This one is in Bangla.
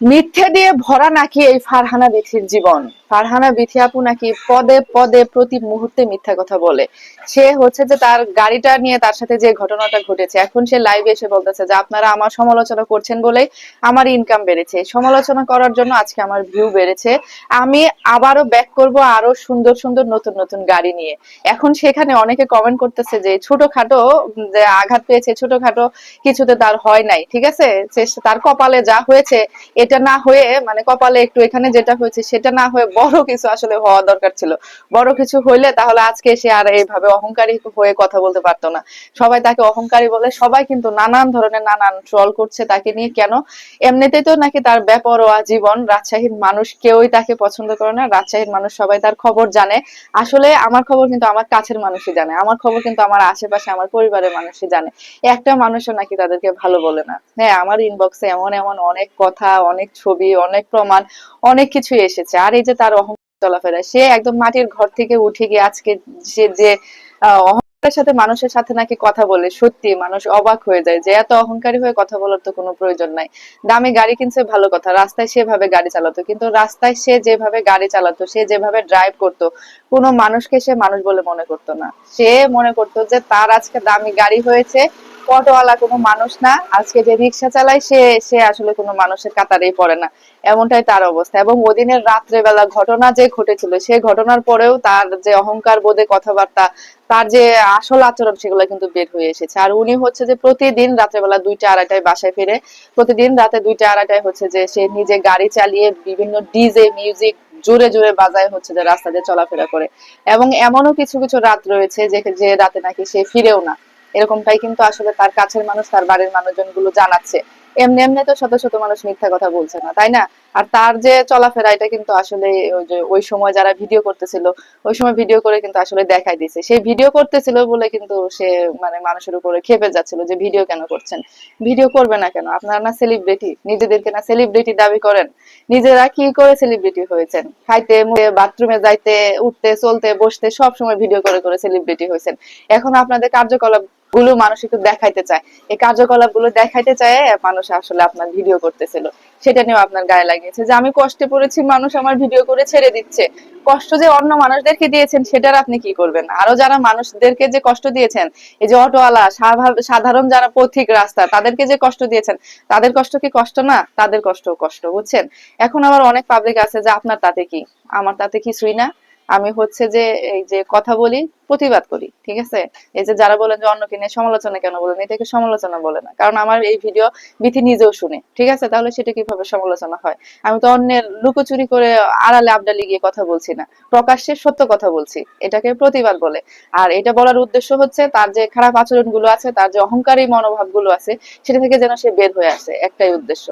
মিথ্যে দিয়ে ভরা নাকি এই ফারহানা বিথির জীবন? ফারহানা বিথি আপু নাকি পদে পদে প্রতি মুহূর্তে মিথ্যা কথা বলে। সে হচ্ছে যে তার গাড়িটা নিয়ে তার সাথে যে ঘটনাটা ঘটেছে। এখন সে লাইভে এসে বলতেছে যে, আপনারা আমার সমালোচনা করছেন বলেই আমার ইনকাম বেড়েছে। সমালোচনা করার জন্য আজকে আমার ভিউ বেড়েছে। আমি আবারও ব্যাক করব আরও সুন্দর সুন্দর, নতুন নতুন গাড়ি নিয়ে। এখন সেখানে অনেকে কমেন্ট করতেছে যে, ছোটখাটো যে আঘাত পেয়েছে, ছোটখাটো কিছুতে তার হয় নাই, ঠিক আছে? তার কপালে যা হয়েছে এটা না হয়ে মানে কপালে একটু এখানে যেটা হয়েছে সেটা না হয়ে বড় কিছু আসলে হওয়া দরকার ছিল। বড় কিছু হইলে তাহলে আজকে সে আর এইভাবে অহংকারী হয়ে কথা বলতে পারতো না। সবাই তাকে অহংকারী বলে, সবাই কিন্তু নানান ধরনের নানান ট্রল করছে তাকে নিয়ে। কেন? এমনিতেই তো নাকি তার বেপরোয়া জীবন, রাজশাহীর মানুষ কেউই তাকে পছন্দ করে না, রাজশাহীর মানুষ সবাই তার খবর জানে। আসলে আমার খবর কিন্তু আমার কাছের মানুষই জানে, আমার খবর কিন্তু আমার আশেপাশে, আমার পরিবারের মানুষই জানে। একটা মানুষও নাকি তাদেরকে ভালো বলে না। হ্যাঁ আমার ইনবক্সে এমন এমন অনেক কথা অনেক ছবি, অনেক প্রমাণ, অনেক কিছুই এসেছে। আর এই যে তার অহংকার চলাফেরা, সে একদম মাটির ঘর থেকে উঠে গিয়ে আজকে সে যে অহংকারের সাথে মানুষের সাথে নাকি কথা বলে, সত্যি মানুষ অবাক হয়ে যায় যে এত অহংকারী হয়ে কথা বলার তো কোনো প্রয়োজন নাই। দামি গাড়ি কিনছে, ভালো কথা, রাস্তায় সেভাবে গাড়ি চালাতো, কিন্তু রাস্তায় সে যেভাবে গাড়ি চালাতো, সে যেভাবে ড্রাইভ করতো, কোনো মানুষকে সে মানুষ বলে মনে করতো না। সে মনে করতো যে তার আজকে দামি গাড়ি হয়েছে অটোওয়ালা কোনো মানুষ না। আজকে যে রিক্সা চালায়, সে সে আসলে কোনো মানুষের কাতারেই পড়ে না। এমনটাই তার অবস্থা। এবং ওদিনের রাত্রেবেলা ঘটনা যে ঘটেছিল সেই ঘটনার পরেও তার যে অহংকার বোধে কথাবার্তা, তার যে আসল আচরণ, সেগুলো কিন্তু বের হয়ে এসেছে। আর উনি হচ্ছে যে প্রতিদিন রাত্রেবেলা দুইটা আড়াইটায় বাসায় ফিরে, প্রতিদিন রাতে দুইটা আড়াইটায় হচ্ছে যে সে নিজে গাড়ি চালিয়ে বিভিন্ন ডিজে, মিউজিক জোরে জোরে বাজায় হচ্ছে যে রাস্তা দিয়ে চলাফেরা করে। এবং এমনও কিছু কিছু রাত রয়েছে যে যে রাতে নাকি সে ফিরেও না। এরকমটাই কিন্তু আসলে তার কাছের মানুষ, তার বাড়ির মানুষজনগুলো জানাচ্ছে। এমনি এমনি তো শত শত মানুষ মিথ্যা কথা বলছে না, তাই না? আর তার যে চলাফেরা এটা কিন্তু আসলে ওই যে ওই সময় যারা ভিডিও করতেছিল, ওই সময় ভিডিও করে কিন্তু আসলে দেখাই দিছে সেই ভিডিও করতেছিল বলে কিন্তু সে মানে মানুষের উপরে খেপে যাচ্ছিল যে ভিডিও কেন করছেন? ভিডিও করবে না কেন? আপনারা না সেলিব্রিটি নিজেদেরকে না সেলিব্রিটি দাবি করেন? নিজেরা কি করে সেলিব্রিটি হয়েছেন? খাইতে মুখে বাথরুমে যাইতে, উঠতে, চলতে, বসতে সব সময় ভিডিও করে করে সেলিব্রিটি হয়েছেন। এখন আপনাদের কার্যকলাপ গুলো মানুষ একটু দেখাইতে চায়। এই কার্যকলাপগুলো দেখাইতে চায় মানুষ আসলে আপনার ভিডিও করতেছিল। সেটা নিয়েও আপনার গায়ে লাগিয়েছে যে, আমি কষ্টে পড়েছি, মানুষ আমার ভিডিও করে ছেড়ে দিচ্ছে। কষ্ট যে অন্য মানুষদেরকে দিয়েছেন, সেটার আপনি কি করবেন? আরও যারা মানুষদেরকে যে কষ্ট দিয়েছেন, এই যে অটোওয়ালা সাধারণ যারা পথিক রাস্তা, তাদেরকে যে কষ্ট দিয়েছেন, তাদের কষ্ট কি কষ্ট না? তাদের কষ্ট কষ্ট, বুঝছেন? এখন আবার অনেক পাবলিক আছে যে, আপনার তাতে কি? আমার তাতে কিছুই না আমি হচ্ছে যে, এই যে কথা বলি, প্রতিবাদ করি, ঠিক আছে? এই যে যারা বলেন যে অন্যকে নিয়ে সমালোচনা কেন বলেন এটাকে সমালোচনা বলে না। কারণ আমার এই ভিডিও বিথি নিজেও শুনে, ঠিক আছে? তাহলে সেটা কীভাবে সমালোচনা হয়? আমি তো অন্যের লুকোচুরি করে আড়ালে আবডালে গিয়ে কথা বলছি না। প্রকাশ্যে সত্য কথা বলছি, এটাকে প্রতিবাদ বলে। আর এটা বলার উদ্দেশ্য হচ্ছে তার যে খারাপ আচরণগুলো আছে, তার যে অহংকারী মনোভাবগুলো আছে, সেটা থেকে যেন সে বের হয়ে আসে, একটাই উদ্দেশ্য।